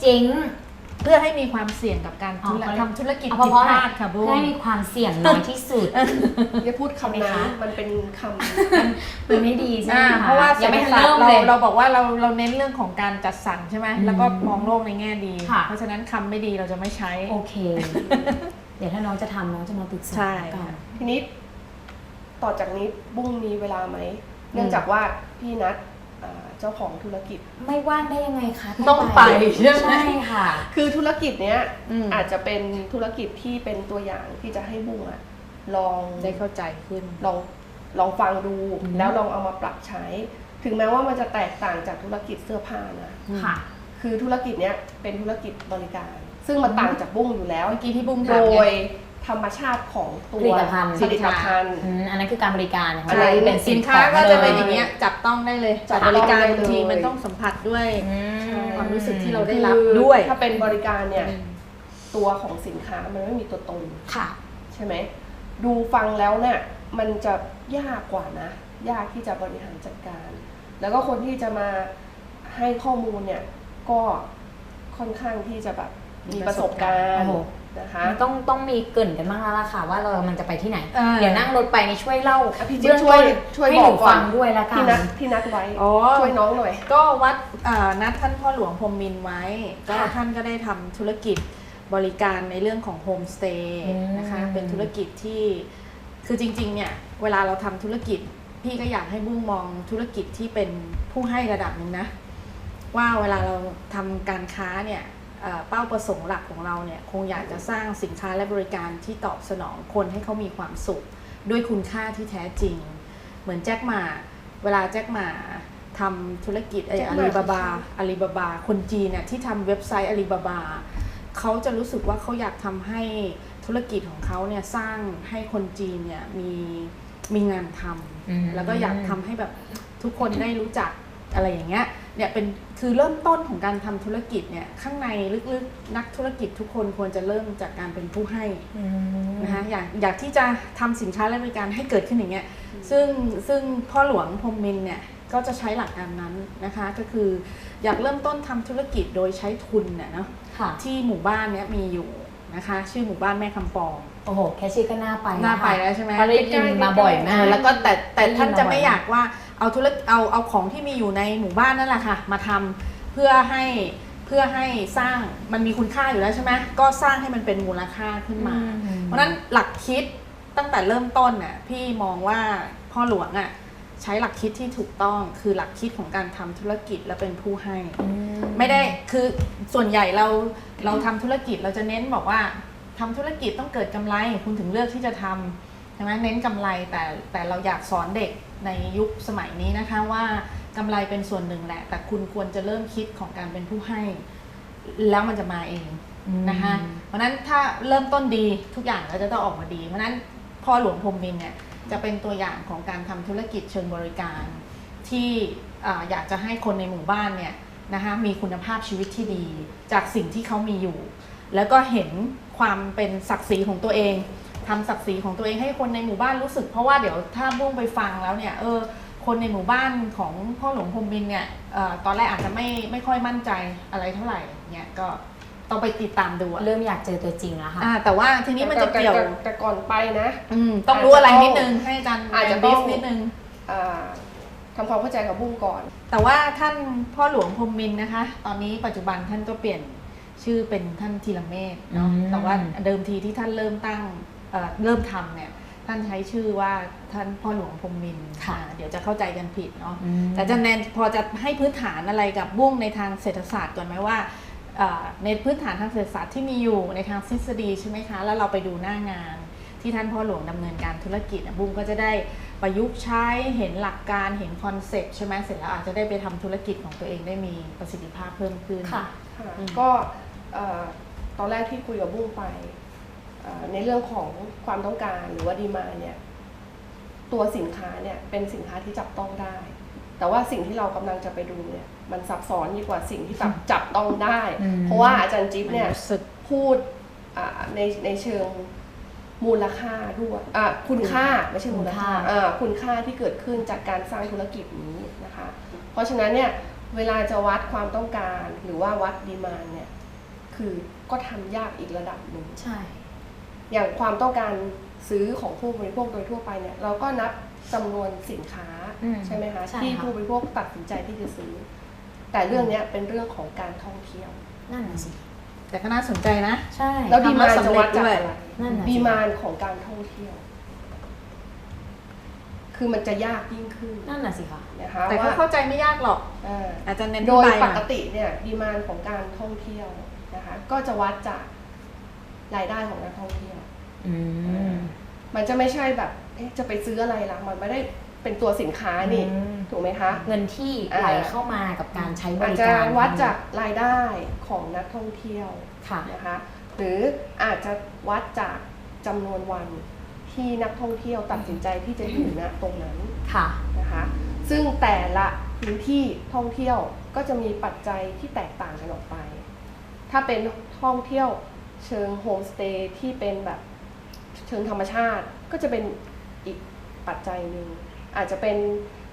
ไม่ให้เจ๊งเพื่อให้มีความเสี่ยงกับการธุรอ๋อ ทำธุรกิจเอาผิดเพราะพอะไรลาดค่ะบุ้เพื่อให้มีความเสี่ยงน้อยที่สุด อย่าพูดคำใช่ไหมนั้นคะมันเป็นคมันไม่ดีใช่ไหมอ่าคะเพราะว่ายัเศรงษไม่ฐทันศาสตเริ่มร์เราเลยเราบอกว่าเราเราเน้นเรื่องของการจัดสรรใช่ไหมอืมแล้วก็มองโลกในแง่ดี ค่ะ เพราะฉะนั้นคำไม่ดีเราจะไม่ใช้ โอเค เดี๋ยวถ้าน้องจะทำน้องจะมาปรึกษาใช่กันำทีนี้ต่อจากนี้บุ้งมีเวลาไหม เนื่องจากว่าพี่นัทอ่า เจ้าของธุรกิจ ไม่ว่างได้ยังไงคะต้องไปใช่ไหม ใช่ค่ะ คือธุรกิจเนี้ยอืม อาจจะเป็นธุรกิจที่เป็นตัวอย่างที่จะให้บุ้งอะลองได้เข้าใจขึ้น ลองลองฟังดูอืม แล้วลองเอามาปรับใช้ ถึงแม้ว่ามันจะแตกต่างจากธุรกิจเสื้อผ้านะ ค่ะ คือธุรกิจเนี้ยเป็นธุรกิจบริการ ซึ่งมันต่างจากบุ้งอยู่แล้ว เมื่อกี้ที่บุ้งโดถามไง ย ธรรมชาติของตัวผลิตภัณฑ์ผลิตภัณฑ์อืมอันนั้นคือการบริการของอันเรานั้นเป็นสิสิ่นงค้าของก็จะเป็นลอย่างเงี้ยจับต้องได้เลยจัจับบต้องบริการได้บางทีเลยมันต้องสัมผัสด้วยอืม ความรู้สึกที่เราได้คือรับด้วย ถ้าเป็นบริการเนี่ยตัวของสินค้ามันไม่มีตัวตน ค่ะ ใช่ไหมดูฟังแล้วเนี่ยมันจะยากกว่านะ ยากที่จะบริหารจัดการ แล้วก็คนที่จะมาให้ข้อมูลเนี่ยก็ค่อนข้างที่จะแบบมีประสบการณ์ โอ้โห นะคะมันต้องต้องมีเกรินกันบ้างแล้วล่ะค่ะ ว่าเรามันจะไปที่ไหนอ่าเดี๋ยวนั่งรถไปนี่ช่วยเล่าอะพี่จิ๊บช่วยช่วยให้บหอนูกก่อนฟังด้วยละกัพี่นนัดพี่นัดไว้อ๋อช่วยน้องหน่อย ก็วัดเอ่อนัดท่านพ่อหลวงพรหมมินทร์ไว้ ก็ค่ะท่านก็ได้ทำธุรกิจบริการในเรื่องของโฮมสเตย์อืมนะคะ เป็นธุรกิจที่คือจริงๆเนี่ยเวลาเราทำธุรกิจ พี่ก็อยากให้บุ้งมองธุรกิจที่เป็นผู้ให้ระดับหนึ่งนะ ว่าเวลาเราทำการค้าเนี่ย เอ่อเป้าประสงค์หลักของเราเนี่ยคงอยากจะสร้างสินค้าและบริการที่ตอบสนองคนให้เขามีความสุข ด้วยคุณค่าที่แท้จริง เหมือนแจ็คหมา เวลาแจ็คหมาทำธุรกิจไอ้แจ็คอาหม่าลีบาบาคือใครอาลีบาบา คนจีนเนี่ยที่ทำเว็บไซต์อาลีบาบาเขาจะรู้สึกว่าเขาอยากทำให้ธุรกิจของเขาเนี่ยสร้างให้คนจีนเนี่ยมีมีงานทำอืมแล้วก็อยากทำให้แบบทุกคนได้รู้จักอะไรอย่างเงี้ย เนี่ยเป็นคือเริ่มต้นของการทำธุรกิจเนี่ยข้างในลึกๆนักธุรกิจทุกคนควรจะเริ่มจากการเป็นผู้ให้อืมนะคะอยากอยากที่จะทำสินค้าและบริการให้เกิดขึ้นอย่างเงี้ยซึ่งซึ่งพ่อหลวงพรหมมินทร์เนี่ยก็จะใช้หลักการนั้นนะคะก็คืออยากเริ่มต้นทำธุรกิจโดยใช้ทุนเนี่ยเนาะค่ะที่หมู่บ้านเนี้ยมีอยู่นะคะชื่อหมู่บ้านแม่คำปองโอ้โหแค่ชื่อก็น่าไปน่าไปะคะแล้วใช่ไหมเพราะได้ยินมาบ่อยมากแล้วก็แต่แต่ได้ยินท่านจะมาบ่อยไม่อยากว่า เอาธุรเอาเอาของที่มีอยู่ในหมู่บ้านนั่นแหละค่ะ มาทำเพื่อให้เพื่อให้สร้างมันมีคุณค่าอยู่แล้วใช่ไหมก็สร้างให้มันเป็นมูลค่าขึ้นมาอืมเพราะฉะนั้นหลักคิดตั้งแต่เริ่มต้นน่ะพี่มองว่าพ่อหลวงอะใช้หลักคิดที่ถูกต้องคือหลักคิดของการทำธุรกิจและเป็นผู้ให้อืไม่ได้คือส่วนใหญ่เราเราทำธุรกิจเราจะเน้นบอกว่าทำธุรกิจต้องเกิดกำไร คุณถึงเลือกที่จะทำใช่ไหมเน้นกำไรแต่แต่เราอยากสอนเด็กในยุคสมัยนี้นะคะว่ากำไรเป็นส่วนหนึ่งแหละ แต่คุณควรจะเริ่มคิดของการเป็นผู้ให้ แล้วมันจะมาเองนะคะเพราะฉะนั้นถ้าเริ่มต้นดีทุกอย่างก็จะต้องออกมาดี เพราะฉะนั้นพ่อหลวงพรหมมินทร์เนี่ยจะเป็นตัวอย่างของการทำธุรกิจเชิงบริการ ที่อ่าอยากจะให้คนในหมู่บ้านเนี่ยนะคะมีคุณภาพชีวิตที่ดี จากสิ่งที่เขามีอยู่ แล้วก็เห็นความเป็นศักดิ์ศรีของตัวเอง ทำศักดิ์ศรีของตัวเองให้คนในหมู่บ้านรู้สึก เพราะว่าเดี๋ยวถ้าบุ้งไปฟังแล้วเนี่ยเออคนในหมู่บ้านของพ่อหลวงพรหมมินทร์เนี่ยเอ่อตอนแรกอาจจะไม่ไม่ค่อยมั่นใจอะไรเท่าไหร่เนี่ยก็ต้องไปติดตามดูอะเริ่มอยากเจอตัวจริงแล้วค่ะอ่าแต่ว่าทีนี้มันจะแต่เกี่ยวแต่แต่ก่อนไปนะอืมต้องรู้อะไรนิดนึงให้อาจารย์อาจจะแบต้นองนิดนึงอ่าทำความเข้าใจกับบุ้งก่อน แต่ว่าท่านพ่อหลวงพรหมมินทร์นะคะ ตอนนี้ปัจจุบันท่านก็เปลี่ยนชื่อเป็นท่านธีรเมธเนาะอืมแต่ว่าเดิมทีที่ท่านเริ่มตั้ง เอ่อเริ่มทำเนี่ยท่านใช้ชื่อว่าท่านพ่อหลวงพรหมมินทร์ค่ะอ่าเดี๋ยวจะเข้าใจกันผิดเนาะอืมแต่อาจะแนนพอจะให้พื้นฐานอะไรกับบุ้งในทางเศรษฐศาสตร์ก่อนไหมว่าเอ่อในพื้นฐานทางเศรษฐศาสตร์ที่มีอยู่ในทางทฤษฎีใช่ไหมคะ แล้วเราไปดูหน้างาน ที่ท่านพ่อหลวงดำเนินการธุรกิจอะบุ้งก็จะได้ประยุกต์ใช้เห็นหลักการเห็นคอนเซ็ปต์ใช่ไหมเสร็จแล้วอาจจะได้ไปทำธุรกิจของตัวเองได้มีประสิทธิภาพเพิ่มขึ้นค่ะค่ะอืมก็เอ่อตอนแรกที่คุยกับบุ้งไปเอ่อ ในเรื่องของความต้องการหรือว่าดีมาเนี่ยตัวสินค้าเนี่ยเป็นสินค้าที่จับต้องได้ แต่ว่าสิ่งที่เรากำลังจะไปดูเนี่ยมันซับซ้อนยิ่งกว่าสิ่งที่จับจับต้องได้อืมเพราะว่าอาจารย์จิ๊บเนี่ยรู้สึกพูดอ่าในในเชิงมูลค่าด้วยอ่าคุณค่าไม่ใช่มูลค่าคุณค่าอ่าคุณค่าที่เกิดขึ้นจากการสร้างธุรกิจนี้นะคะ เพราะฉะนั้นเนี่ยเวลาจะวัดความต้องการหรือว่าวัดดีมานเนี่ยคือก็ทำยากอีกระดับหนึ่งใช่ อย่างความต้องการซื้อของผู้บริโภคโดยทั่วไปเนี่ยเราก็นับจำนวนสินค้าอืมใช่ไหมคะใช่ที่ค่ะผู้บริโภคตัดสินใจที่จะซื้อ แต่เรื่องเนี้ยเป็นเรื่องของการท่องเที่ยวนั่นน่ะสิแต่ก็น่าสนใจนะ ใช่แล้วดีทำมาแล้วนจะวัดจากสำเร็จด้วยอะไรนั่นน่ะสิดีมานของการท่องเที่ยว คือมันจะยากยิ่งขึ้นนั่นน่ะสิคะนะคะแต่ก็ว่าเข้าใจไม่ยากหรอกอ่าอาจจะเน้นโดยที่ใบปอะกติเนี่ยดีมานของการท่องเที่ยวนะคะ ก็จะวัดจาก รายได้ของนักท่องเที่ยวอืมมันจะไม่ใช่แบบเอ๊ะจะไปซื้ออะไรล่ะมันไม่ได้เป็นตัวสินค้านี่ อืม ถูกไหมคะ เงินที่อ่าไหลเข้ามากับการใช้บอาจริจะการวัดจากรายได้ของนักท่องเที่ยวค่ะ นะคะ หรืออาจจะวัดจากจำนวนวันที่นักท่องเที่ยวตัดสินใจที่จะอยู่ณตรงนั้นค่ะ นะคะ ซึ่งแต่ละพื้นที่ท่องเที่ยวก็จะมีปัจจัยที่แตกต่างกันออกไป ถ้าเป็นท่องเที่ยว เชิงโฮมสเตย์ที่เป็นแบบเชิงธรรมชาติก็จะเป็นอีกปัจจัยหนึ่งอาจจะเป็น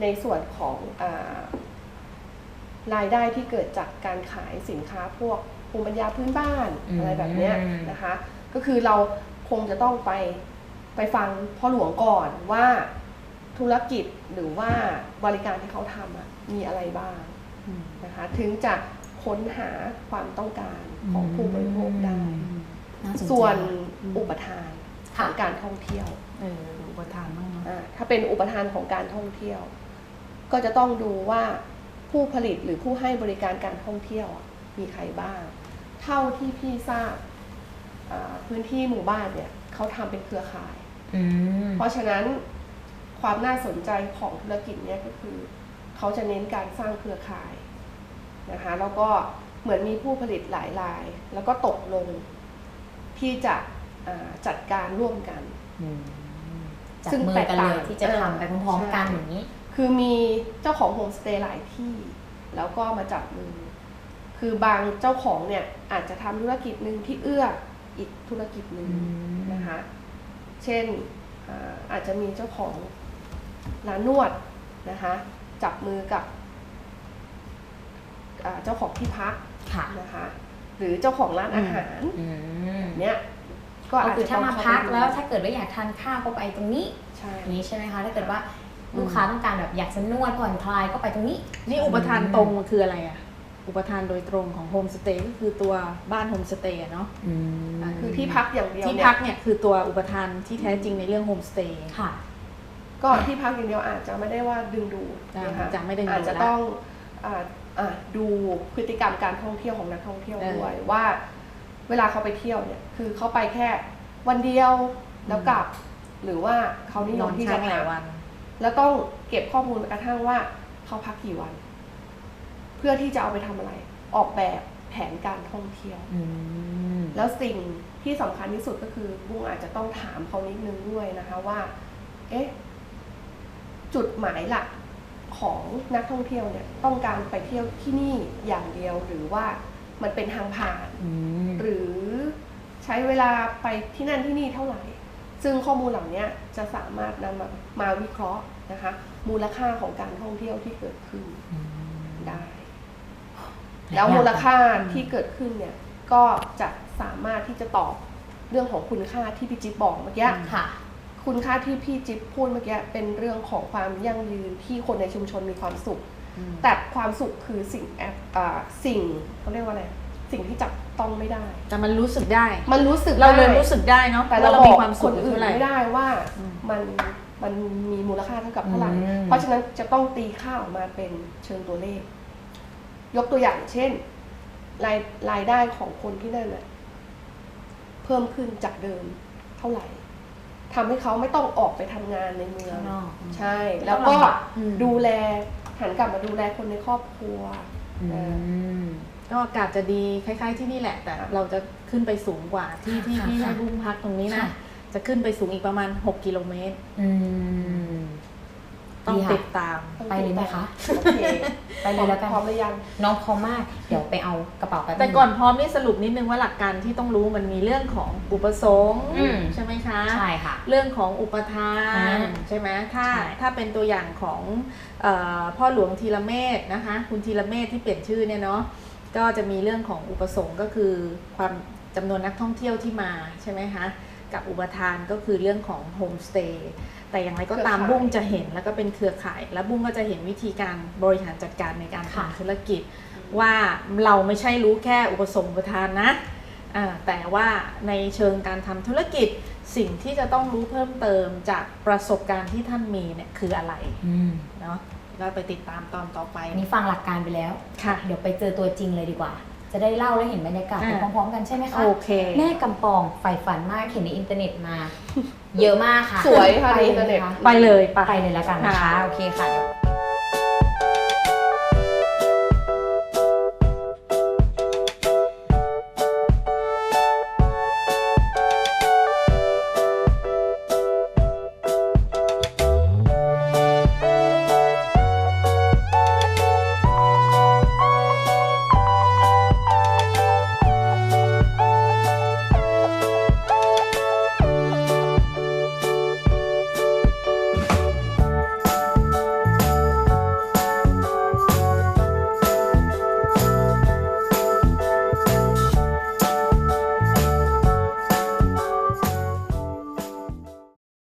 ในส่วนของอารายได้ที่เกิดจากการขายสินค้าพวกภูมิปัญญาพื้นบ้านอืมอะไรแบบเนี้ยนะคะ ก็คือเราคงจะต้องไปไปฟังพ่อหลวงก่อนว่าธุรกิจหรือว่าบริการที่เขาทำอะมีอะไรบ้างอืมนะคะ ถึงจะ ค้นหาความต้องการของผู้บริโภคได้น่าสนใจส่วนอืมอุปทานขค่ะองการท่องเที่ยวเออดูอุปทานบ้างเนาะอ่าถ้าเป็นอุปทานของการท่องเที่ยว ก็จะต้องดูว่าผู้ผลิตหรือผู้ให้บริการการท่องเที่ยวอะมีใครบ้าง เท่าที่พี่ทราบอ่าพื้นที่หมู่บ้านเนี่ยเขาทำเป็นเครือข่ายอืมเพราะฉะนั้นความน่าสนใจของธุรกิจเนี้ยก็คือ เขาจะเน้นการสร้างเครือข่าย นะคะแล้วก็เหมือนมีผู้ผลิตหลายราย แล้วก็ตกลงที่จะอ่าจัดการร่วมกันอืมจับซึ่งมือแตกกันเลต่างยที่จะทำไปพร้อมๆกันใช่อย่างนี้ คือมีเจ้าของโฮมสเตย์หลายที่ แล้วก็มาจับมือ คือบางเจ้าของเนี่ยอาจจะทำธุรกิจหนึ่งที่เอื้ออีกธุรกิจหนึ่งอืมนะคะ เช่นอ่าอาจจะมีเจ้าของร้านนวดนะคะ จับมือกับอ่า เจ้าของที่พักค่ะนะคะ หรือเจ้าของร้านอาหารอืมเนี้ยก็ก็อาจคือจะถ้าต้องมาเข้พักไปดูแล้วถ้าเกิดว่าอยากทานข้าวก็ไปตรงนี้ใช่อย่างนี้ใช่ไหมคะถ้าเกิดว่าลูกค้าต้องการแบบอยากจะนวดผ่อนคลายก็ไปตรงนี้ นี่อุปทานตรงมันคืออะไรอะ อุปทานโดยตรงของโฮมสเตย์ก็คือตัวบ้านโฮมสเตย์อะเนาะอืมคือที่พักอย่างเดียวที่เนี่ยพักเนี่ยคือตัวอุปทานที่แท้จริงในเรื่องโฮมสเตย์ค่ะ ก็ที่พักอย่างเดียวอาจจะไม่ได้ว่าดึงดูดอ่านะคะจะไม่ดึงดูดอาจจะละต้องอ่าอ่า ดูพฤติกรรมการท่องเที่ยวของนักท่องเที่ยวเออด้วยว่า เวลาเขาไปเที่ยวเนี่ย คือเขาไปแค่วันเดียวแล้วกลับ หรือว่าเขานิยนอมนที่ค้าจะงหลายพักวันแล้วต้องเก็บข้อมูลกระทั่งว่าเขาพักกี่วัน เพื่อที่จะเอาไปทำอะไร ออกแบบแผนการท่องเที่ยวอืมแล้วสิ่งที่สำคัญที่สุดก็คือบุ้งอาจจะต้องถามเขานิดนึงด้วยนะคะว่า เอ๊ะ จุดหมายหลัก ของนักท่องเที่ยวเนี่ยต้องการไปเที่ยวที่นี่อย่างเดียวหรือว่ามันเป็นทางผ่านอืมหรือใช้เวลาไปที่นั่นที่นี่เท่าไหร่ ซึ่งข้อมูลเหล่านี้จะสามารถนำมามาวิเคราะห์นะคะ มูลค่าของการท่องเที่ยวที่เกิดขึ้นได้ แล้วมูลค่าที่เกิดขึ้นเนี่ยก็จะสามารถที่จะตอบเรื่องของคุณค่าที่พี่จิ๊บบอกเมื่อกี้ ค่ะคุณค่าที่พี่จิ๊บพูดเมื่อกี้เป็นเรื่องของความยั่งยืนที่คนในชุมชนมีความสุขอืมแต่ความสุขคือสิ่งแอบอ่าสิ่งเขาเรียกว่าอะไรสิ่งที่จับต้องไม่ได้ แต่มันรู้สึกได้ มันรู้สึกเราเลยได้รู้สึกได้เนาะแต่ว่าเราเราบมีอกความคสุขนอื่นเท่าไหร่ไม่ได้ว่าอืมมันมันมีมูลค่าเท่ากับเท่าไหร่อืมเพราะฉะนั้นจะต้องตีค่าออกมาเป็นเชิงตัวเลข ยกตัวอย่างเช่น รายรายได้ของคนที่นั่นน่ะเพิ่มขึ้นจากเดิมเท่าไหร่ ทำให้เขาไม่ต้องออกไปทำงานในเมืองข้างนอก ใช่ แล้วก็ต้องลำบากอืม ดูแลหันกลับมาดูแลคนในครอบครัวอืเออมก็อากาศจะดีคล้าย ๆ ที่นี่แหละ แต่เราจะขึ้นไปสูงกว่าที่ที่ค่ะที่ค่ะให้บุ้งพักตรงนี้นะค่ะ จะขึ้นไปสูงอีกประมาณ 6 กิโลเมตร อืม ตต้องดีค่ะติดตามไปเลยไหมคะโอเคไปเลยแล้วกันพร้อมหรือยังน้องพร้อมมาก เดี๋ยวไปเอากระเป๋าแป๊บแต่ก่อนพร้อมนี่สรุปนิดนึงว่าหลักการที่ต้องรู้มันมีเรื่องของอุปสงค์อืมใช่ไหมคะใช่ค่ะเรื่องของอุปทาอ่านใช่ไหมถ้าใช่ถ้าเป็นตัวอย่างของเออพ่อหลวงธีรเมธนะคะ คุณธีรเมธที่เปลี่ยนชื่อเนี่ยเนาะก็จะมีเรื่องของอุปสงค์ก็คือความจำนวนนักท่องเที่ยวที่มาใช่ไหมคะ กับอุปทานก็คือเรื่องของโฮมสเตย์แต่อย่างไรก็ตามเครือข่าย บุ้งจะเห็นแล้วก็เป็นเครือข่าย แล้วบุ้งก็จะเห็นวิธีการบริหารจัดการในการค่ะ ทำธุรกิจ ว่าเราไม่ใช่รู้แค่อุปสงค์อุปทานนะอ่าแต่ว่าในเชิงการทำธุรกิจสิ่งที่จะต้องรู้เพิ่มเติมจากประสบการณ์ที่ท่านมีเนี่ยคืออะไรอืมเนาะเราไปติดตามตอนต่อไปอันนี้ฟังหลักการไปแล้ว ค่ะ เดี๋ยวไปเจอตัวจริงเลยดีกว่า จะได้เล่าและเห็นบรรยากาศไปอ่าพร้อมๆกันใช่ไหมคะโอเคแม่กำปองใฝ่ฝันมากเห็นในอินเทอร์เน็ตมา เยอะมากค่ะ สวยค่ะไปในอินเทอร์เน็ตลยไหมคะไปเลยไปไปเลยแล้วกันนะคะค่ะโอเคค่ะ